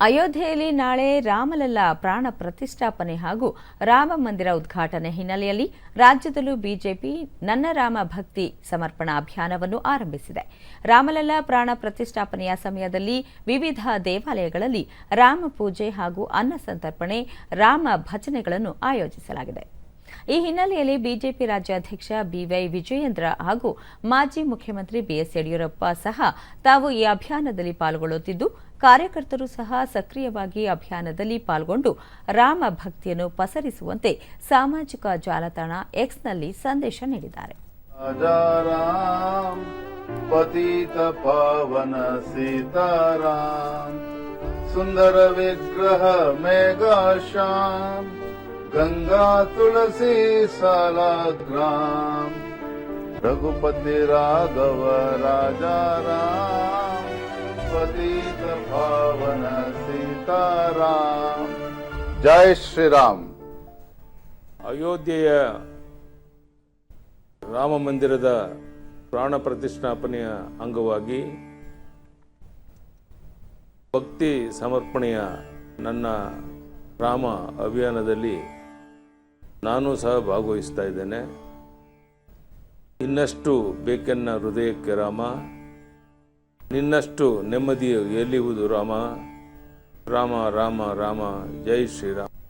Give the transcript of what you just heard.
ಅಯೋಧ್ಯೆಯಲ್ಲಿ ನಾಳೆ ರಾಮಲಲ್ಲ ಪ್ರಾಣ ಪ್ರತಿಷ್ಠಾಪನೆ ಹಾಗೂ ರಾಮ ಮಂದಿರ ಉದ್ಘಾಟನೆ ಹಿನ್ನೆಲೆಯಲ್ಲಿ ರಾಜ್ಯದಲ್ಲೂ ಬಿಜೆಪಿ ನನ್ನ ರಾಮ ಭಕ್ತಿ ಸಮರ್ಪಣಾ ಅಭಿಯಾನವನ್ನು ಆರಂಭಿಸಿದೆ. ರಾಮಲಲ್ಲ ಪ್ರಾಣ ಪ್ರತಿಷ್ಠಾಪನೆಯ ಸಮಯದಲ್ಲಿ ವಿವಿಧ ದೇವಾಲಯಗಳಲ್ಲಿ ರಾಮ ಪೂಜೆ ಹಾಗೂ ಅನ್ನ ಸಂತರ್ಪಣೆ, ರಾಮ ಭಜನೆಗಳನ್ನು ಆಯೋಜಿಸಲಾಗಿದೆ. ಈ ಹಿನ್ನೆಲೆಯಲ್ಲಿ ಬಿಜೆಪಿ ರಾಜ್ಯಾಧ್ಯಕ್ಷ ಬಿವೈ ವಿಜಯೇಂದ್ರ ಹಾಗೂ ಮಾಜಿ ಮುಖ್ಯಮಂತ್ರಿ ಬಿಎಸ್ ಯಡಿಯೂರಪ್ಪ ಸಹ ತಾವು ಈ ಅಭಿಯಾನದಲ್ಲಿ ಪಾಲ್ಗೊಳ್ಳುತ್ತಿದ್ದು ಕಾರ್ಯಕರ್ತರು ಸಹ ಸಕ್ರಿಯವಾಗಿ ಅಭಿಯಾನದಲ್ಲಿ ಪಾಲ್ಗೊಂಡು ರಾಮ ಭಕ್ತಿಯನ್ನು ಪಸರಿಸುವಂತೆ ಸಾಮಾಜಿಕ ಜಾಲತಾಣ ಎಕ್ಸ್ನಲ್ಲಿ ಸಂದೇಶ ನೀಡಿದ್ದಾರೆ राजा राम पतित पावन सीताराम सुंदर विग्रह मेघा श्याम गंगा तुलसी सालाग्राम रघुपति राघव राजा राम पतित पावन सीताराम जय श्री राम ಅಯೋಧ್ಯೆಯ ರಾಮ ಮಂದಿರದ ಪ್ರಾಣ ಪ್ರತಿಷ್ಠಾಪನೆಯ ಅಂಗವಾಗಿ ಭಕ್ತಿ ಸಮರ್ಪಣೆಯ ನನ್ನ ರಾಮ ಅಭಿಯಾನದಲ್ಲಿ ನಾನು ಸಹ ಭಾಗವಹಿಸ್ತಾ ಇದ್ದೇನೆ. ಇನ್ನಷ್ಟು ಬೇಕೆನ್ನ ಹೃದಯಕ್ಕೆ ರಾಮ. ನಿನ್ನಷ್ಟು ನೆಮ್ಮದಿಯು ಎಲ್ಲಿಹುದು ರಾಮ? ರಾಮ ರಾಮ ರಾಮ, ಜೈ ಶ್ರೀರಾಮ್.